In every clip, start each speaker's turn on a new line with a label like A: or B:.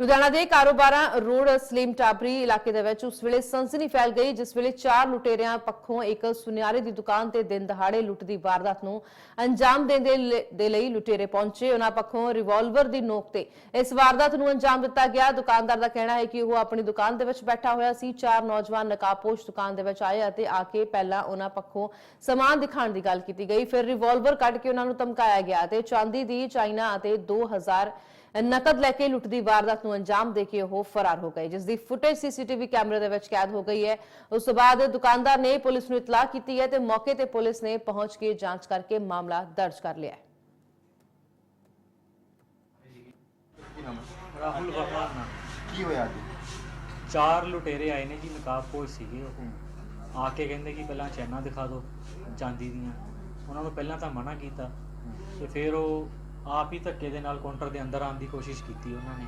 A: ਲੁਧਿਆਣਾ ਦੇ ਕਾਰੋਬਾਰਾਂ ਰੋਡ ਸਲੀਮ ਟਾਬਰੀ ਇਲਾਕੇ ਦੇ ਵਿੱਚ ਉਸ ਵੇਲੇ ਸਨਸਨੀ ਫੈਲ ਗਈ, ਜਿਸ ਵੇਲੇ ਚਾਰ ਲੁਟੇਰਿਆਂ ਪੱਖੋਂ ਇੱਕ ਸੁਨਿਆਰੇ ਦੀ ਦੁਕਾਨ ਤੇ ਦਿਨ ਦਹਾੜੇ ਲੁੱਟ ਦੀ ਵਾਰਦਾਤ ਨੂੰ ਅੰਜਾਮ ਦੇਣ ਦੇ ਲਈ ਲੁਟੇਰੇ ਪਹੁੰਚੇ। ਉਹਨਾਂ ਪੱਖੋਂ ਰਿਵਾਲਵਰ ਦੀ ਨੋਕ ਤੇ ਇਸ ਵਾਰਦਾਤ ਨੂੰ ਅੰਜਾਮ ਦਿੱਤਾ ਗਿਆ। ਦੁਕਾਨਦਾਰ ਦਾ ਕਹਿਣਾ ਹੈ ਕਿ ਉਹ ਆਪਣੀ ਦੁਕਾਨ ਦੇ ਵਿੱਚ ਬੈਠਾ ਹੋਇਆ ਸੀ। ਚਾਰ ਨੌਜਵਾਨ ਨਕਾਬਪੋਸ਼ ਦੁਕਾਨ ਦੇ ਵਿੱਚ ਆਏ ਅਤੇ ਆ ਕੇ ਪਹਿਲਾਂ ਉਹਨਾਂ ਪੱਖੋਂ ਸਮਾਨ ਦਿਖਾਉਣ ਦੀ ਗੱਲ ਕੀਤੀ ਗਈ। ਫਿਰ ਰਿਵਾਲਵਰ ਕੱਢ ਕੇ ਉਹਨਾਂ ਨੂੰ ਧਮਕਾਇਆ ਗਿਆ ਤੇ ਚਾਂਦੀ ਦੀ ਚਾਈਨਾ ਅਤੇ 2000 ਨਕਦ ਲੈ ਕੇ ਲੁੱਟ ਦੀ ਵਾਰਦਾਤ ਨੂੰ ਅੰਜਾਮ ਦੇ ਕੇ ਉਹ ਫਰਾਰ ਹੋ ਗਏ ਜਿਸ ਦੀ ਫੁਟੇਜ ਸੀਸੀਟੀਵੀ ਕੈਮਰੇ ਦੇ ਵਿੱਚ ਕੈਦ ਹੋ ਗਈ ਹੈ। ਉਸ ਤੋਂ ਬਾਅਦ ਦੁਕਾਨਦਾਰ ਨੇ ਪੁਲਿਸ ਨੂੰ ਇਤਲਾਹ ਕੀਤੀ ਹੈ ਤੇ ਮੌਕੇ ਤੇ ਪੁਲਿਸ ਨੇ ਪਹੁੰਚ ਕੇ ਜਾਂਚ ਕਰਕੇ ਮਾਮਲਾ ਦਰਜ ਕਰ ਲਿਆ ਹੈ?
B: ਰਾਹੁਲ ਵਰਮਾ ਨਾ।
C: ਕੀ ਹੋਇਆ ਅੱਜ
B: ਚਾਰ ਲੁਟੇਰੇ ਆਏ ਨੇ ਜੀ ਨਕਾਬਪੋਸ਼ ਸੀਗੇ ਉਹ। ਆ ਕੇ ਕਹਿੰਦੇ ਕਿ ਪਹਿਲਾਂ ਚੈਨਾ ਦਿਖਾ ਦਿਓ ਚਾਂਦੀ ਦੀਆਂ। ਉਹਨਾਂ ਨੂੰ ਪਹਿਲਾਂ ਤਾਂ ਮਨਾ ਕੀਤਾ। ਤੇ ਫਿਰ ਉਹ ਆਪ ਹੀ ਧੱਕੇ ਦੇ ਨਾਲ ਕਾਊਂਟਰ ਦੇ ਅੰਦਰ ਆਉਣ ਦੀ ਕੋਸ਼ਿਸ਼ ਕੀਤੀ ਉਹਨਾਂ ਨੇ।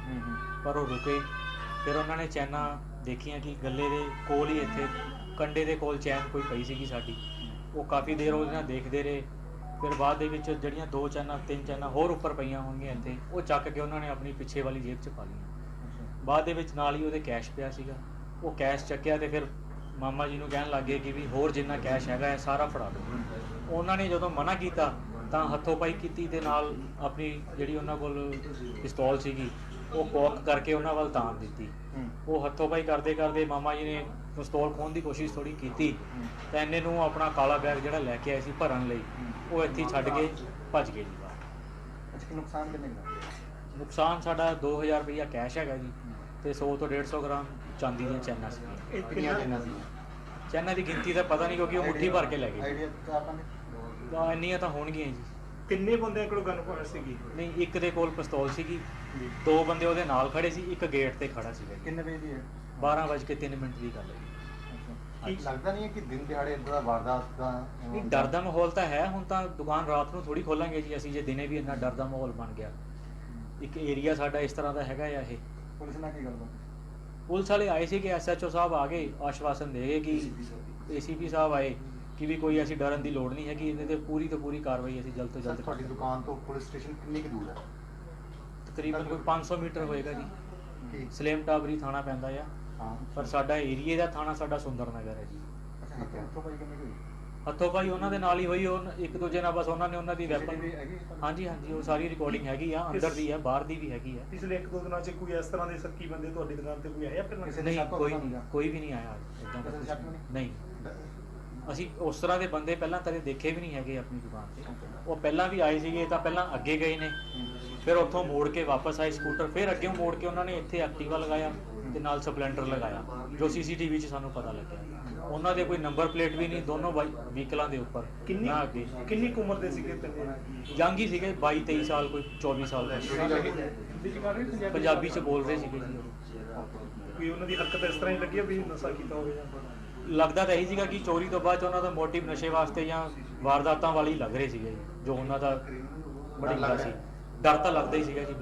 B: ਪਰ ਉਹ ਰੁਕੇ। ਫਿਰ ਉਹਨਾਂ ਨੇ ਚੈਨਾ ਦੇਖੀਆਂ ਕਿ ਗੱਲੇ ਦੇ ਕੋਲ ਹੀ ਇੱਥੇ ਕੰਡੇ ਦੇ ਕੋਲ ਚੈਨ ਕੋਈ ਪਈ ਸੀਗੀ ਸਾਡੀ। ਉਹ ਕਾਫੀ ਦੇਰ ਉਹਦੇ ਨਾਲ ਦੇਖਦੇ ਰਹੇ। ਫਿਰ ਬਾਅਦ ਦੇ ਵਿੱਚ ਜਿਹੜੀਆਂ ਦੋ ਚੈਨਾਂ ਤਿੰਨ ਚੈਨਾਂ ਹੋਰ ਉੱਪਰ ਪਈਆਂ ਹੋਣਗੀਆਂ ਇੱਥੇ ਉਹ ਚੱਕ ਕੇ ਉਹਨਾਂ ਨੇ ਆਪਣੀ ਪਿੱਛੇ ਵਾਲੀ ਜੇਬ 'ਚ ਪਾ ਲਈਆਂ। ਬਾਅਦ ਦੇ ਵਿੱਚ ਨਾਲ ਹੀ ਉਹਦੇ ਕੈਸ਼ ਪਿਆ ਸੀਗਾ। ਉਹ ਕੈਸ਼ ਚੱਕਿਆ ਤੇ ਫਿਰ ਮਾਮਾ ਜੀ ਨੂੰ ਕਹਿਣ ਲੱਗੇ ਕਿ ਵੀ ਹੋਰ ਜਿੰਨਾ ਕੈਸ਼ ਹੈਗਾ ਹੈ ਸਾਰਾ ਫੜਾ ਦਿਓ। ਉਹਨਾਂ ਨੇ ਜਦੋਂ ਮਨਾ ਕੀਤਾ ਤਾਂ ਹੱਥੋਂ ਪਾਈ ਕੀਤੀ ਦੇ ਨਾਲ ਆਪਣੀ ਜਿਹੜੀ ਉਹਨਾਂ ਕੋਲ ਪਿਸਤੌਲ ਸੀਗੀ ਉਹ ਕੋਕ ਕਰਕੇ ਉਹਨਾਂ ਵੱਲ ਤਾਣ ਦਿੱਤੀ। ਉਹ ਹੱਥੋਂ ਪਾਈ ਕਰਦੇ ਕਰਦੇ ਮਾਮਾ ਜੀ ਨੇ ਪਿਸਤੌਲ ਖੋਣ ਦੀ ਕੋਸ਼ਿਸ਼ ਥੋੜੀ ਕੀਤੀ। ਤਾਂ ਇਹਨੇ ਨੂੰ ਆਪਣਾ ਕਾਲਾ ਬੈਗ ਜਿਹੜਾ ਲੈ ਕੇ ਆਏ ਸੀ ਭਰਨ ਲਈ ਉਹ ਇੱਥੇ ਛੱਡ ਕੇ ਭੱਜ ਗਏ ਜੀ ਬਾਹਰ।
C: ਅੱਜ ਕੀ ਨੁਕਸਾਨ ਕਿੰਨੇ ਦਾ?
B: ਨੁਕਸਾਨ ਸਾਡਾ 2000 ਰੁਪਇਆ ਕੈਸ਼ ਹੈਗਾ ਜੀ ਤੇ 100 ਤੋਂ 150 ਗ੍ਰਾਮ ਚਾਂਦੀ ਦੀਆਂ ਚੈਨਾਂ ਸੀ।
C: ਕਿੰਨੀਆਂ ਕਿੰਨਾ ਸੀ?
B: ਚੈਨਾਂ ਦੀ ਗਿਣਤੀ ਤਾਂ ਪਤਾ ਨਹੀਂ ਕਿਉਂਕਿ ਉਹ ਮੁੱਠੀ ਭਰ ਕੇ ਲੈ ਗਏ।
C: ਆਈਡੀਆ ਚਾਰ ਪੰਜ?
B: ਤਾਂ ਇੰਨੀਆਂ ਤਾਂ ਹੋਣਗੀਆਂ ਜੀ।
D: ਕਿੰਨੇ ਬੰਦਿਆਂ ਕੋਲ ਗਨ ਪਾਵਰ ਸੀਗੀ?
B: ਨਹੀਂ ਇੱਕ ਦੇ ਕੋਲ ਪਿਸਤੌਲ ਸੀਗੀ। ਦੋ ਬੰਦੇ ਉਹਦੇ ਨਾਲ ਖੜੇ ਸੀ ਇੱਕ ਗੇਟ ਤੇ ਖੜਾ ਸੀਗਾ ਜੀ।
C: ਕਿੰਨੇ ਵਜੇ ਦੀ ਹੈ?
B: 12 ਵਜੇ ਕੇ 3 ਮਿੰਟ ਦੀ ਗੱਲ ਹੈ ਜੀ।
C: ਕੀ ਲੱਗਦਾ ਨਹੀਂ ਹੈ ਕਿ ਦਿਨ ਦਿਹਾੜੇ ਇਦਾਂ ਦਾ ਵਾਰਦਾਤ ਦਾ
B: ਨਹੀਂ ਡਰ ਦਾ? ਮਾਹੌਲ ਤਾਂ ਹੈ ਹੁਣ ਤਾਂ ਦੁਕਾਨ ਰਾਤ ਨੂੰ ਥੋੜੀ ਖੋਲਾਂਗੇ ਜੀ ਅਸੀਂ ਜੇ ਦਿਨੇ ਵੀ ਇੰਨਾ ਡਰ ਦਾ ਮਾਹੌਲ ਬਣ ਗਿਆ। ਇੱਕ ਏਰੀਆ ਸਾਡਾ ਇਸ ਤਰ੍ਹਾਂ ਦਾ ਹੈਗਾ ਆ ਇਹ।
C: ਪੁਲਿਸ ਨਾਲ ਕੀ ਗੱਲਬਾਤ
B: ਪੁਲਿਸ ਵਾਲੇ ਆਏ ਸੀ ਕਿ ਐਸਐਚਓ ਸਾਹਿਬ ਆ ਗਏ ਆਸ਼ਵਾਸਨ ਦੇ ਗਏ ਕਿ ਏਸੀਪੀ ਸਾਹਿਬ ਆਏ। ਕਿ ਵੀ ਕੋਈ ਅਸੀਂ ਡਰਨ ਦੀ ਲੋੜ ਨਹੀਂ ਹੈਗੀ ਇਹਦੇ ਤੇ ਪੂਰੀ ਤੋਂ ਪੂਰੀ ਕਾਰਵਾਈ ਅਸੀਂ ਜਲਦ ਤੋਂ
C: ਸਰ
B: ਜਲਦ
C: ਤੁਹਾਡੀ ਦੁਕਾਨ ਤੋਂ ਪੁਲਿਸ ਸਟੇਸ਼ਨ ਕਿੰਨੀ ਕੁ ਦੂਰ ਹੈ?
B: ਤਕਰੀਬਨ ਕੋਈ 500 ਮੀਟਰ ਹੋਏਗਾ ਜੀ।
C: ਕੀ?
B: ਸਲੇਮ ਟਾਬਰੀ ਥਾਣਾ ਪੈਂਦਾ ਆ।
C: ਹਾਂ।
B: ਪਰ ਸਾਡਾ ਏਰੀਏ ਦਾ ਥਾਣਾ ਸਾਡਾ ਸੁੰਦਰ ਨਗਰ ਹੈ ਜੀ।
C: ਅੱਛਾ ਹੱਥੋਂ ਭਾਈ ਕਿੰਨੀ ਕੁ ਹੋਈ?
B: ਹੱਥੋਂ ਭਾਈ ਉਹਨਾਂ ਦੇ ਨਾਲ ਹੀ ਹੋਈ ਉਹ ਇੱਕ ਦੂਜੇ ਨਾਲ ਬਸ ਉਹਨਾਂ ਨੇ ਉਹਨਾਂ ਦੀ ਵੈਪਨ
C: CCTV ਹੈਗੀ ਹੈ?
B: ਹਾਂਜੀ ਹਾਂਜੀ ਉਹ ਸਾਰੀ ਰਿਕਾਰਡਿੰਗ ਹੈਗੀ ਆ ਅੰਦਰ ਦੀ ਹੈ ਬਾਹਰ ਦੀ ਵੀ ਹੈਗੀ ਆ।
D: ਪਿਛਲੇ ਇੱਕ ਦੋ ਦਿਨਾਂ 'ਚ ਕੋਈ ਇਸ ਤਰ੍ਹਾਂ ਦੇ ਸੱਕੀ ਬੰਦੇ ਤੁਹਾਡੀ ਦੁਕਾਨ ਤੇ ਕੋਈ ਆਇਆ
C: ਕਿਸੇ ਨੇ
B: ਨਹੀਂ
C: ਸ਼ੱਕ
B: ਕੋਈ ਨਹੀਂ ਕੋਈ ਵੀ ਨਹੀਂ ਆਇਆ ਇਦਾਂ
C: ਕਿਸੇ
B: ਦਾ
C: ਨੇ ਸ਼ੱਕ ਵੀ
B: ਕੁਛ ਨਹੀਂ। ਅਸੀਂ ਉਸ ਤਰ੍ਹਾਂ ਦੇ ਬੰਦੇ ਪਹਿਲਾਂ ਕਦੇ ਦੇਖੇ ਵੀ ਨਹੀਂ ਹੈਗੇ ਆਪਣੀ ਦੁਕਾਨ ਤੇ। ਉਹ ਪਹਿਲਾਂ ਵੀ ਆਏ ਸੀਗੇ ਤਾਂ ਪਹਿਲਾਂ ਅੱਗੇ ਗਏ ਨੇ। ਫਿਰ ਉੱਥੋਂ ਮੋੜ ਕੇ ਵਾਪਸ ਆਏ ਸਕੂਟਰ। ਫਿਰ ਅੱਗੇ ਮੋੜ ਕੇ ਉਹਨਾਂ ਨੇ ਇੱਥੇ ਐਕਟਿਵਾ ਲਗਾਇਆ ਤੇ ਨਾਲ ਸਪਲੈਂਡਰ ਲਗਾਇਆ ਜੋ ਸੀਸੀਟੀਵੀ 'ਚ ਸਾਨੂੰ ਪਤਾ ਲੱਗਿਆ। ਉਹਨਾਂ ਦੇ ਕੋਈ ਨੰਬਰ ਪਲੇਟ ਵੀ ਨਹੀਂ ਦੋਨੋਂ ਵਹੀਕਲਾਂ ਦੇ ਉੱਪਰ
D: ਕਿੰਨੀ
B: ਅੱਗੇ।
D: ਕਿੰਨੀ ਉਮਰ ਦੇ ਸੀਗੇ
B: ਯੰਗ ਹੀ ਸੀਗੇ 22 23 ਸਾਲ ਕੋਈ 24 ਸਾਲ ਦਾ।
D: ਪੰਜਾਬੀ
B: 'ਚ ਬੋਲ ਰਹੇ ਸੀਗੇ।
D: ਕੋਈ ਉਹਨਾਂ ਦੀ ਹਰਕਤ ਇਸ ਤਰ੍ਹਾਂ ਹੀ ਲੱਗੀ ਵੀ ਨਸ਼ਾ ਕੀਤਾ ਹੋਵੇ ਜਾਂ
B: ਲੱਗਦਾ ਤਾਂ ਇਹੀ ਸੀਗਾ ਕਿ ਚੋਰੀ ਤੋਂ ਬਾਅਦ 'ਚ ਉਹਨਾਂ ਦਾ ਮੋਟਿਵ ਨਸ਼ੇ ਵਾਸਤੇ ਜਾਂ ਵਾਰਦਾਤਾਂ ਵਾਲੀ ਲੱਗ ਰਹੇ ਸੀਗੇ ਜੀ, ਜੋ ਉਹਨਾਂ ਦਾ ਬੜੀ
C: ਲੱਗ
B: ਸੀ। ਡਰ ਤਾਂ ਲੱਗਦਾ ਹੀ ਸੀਗਾ ਜੀ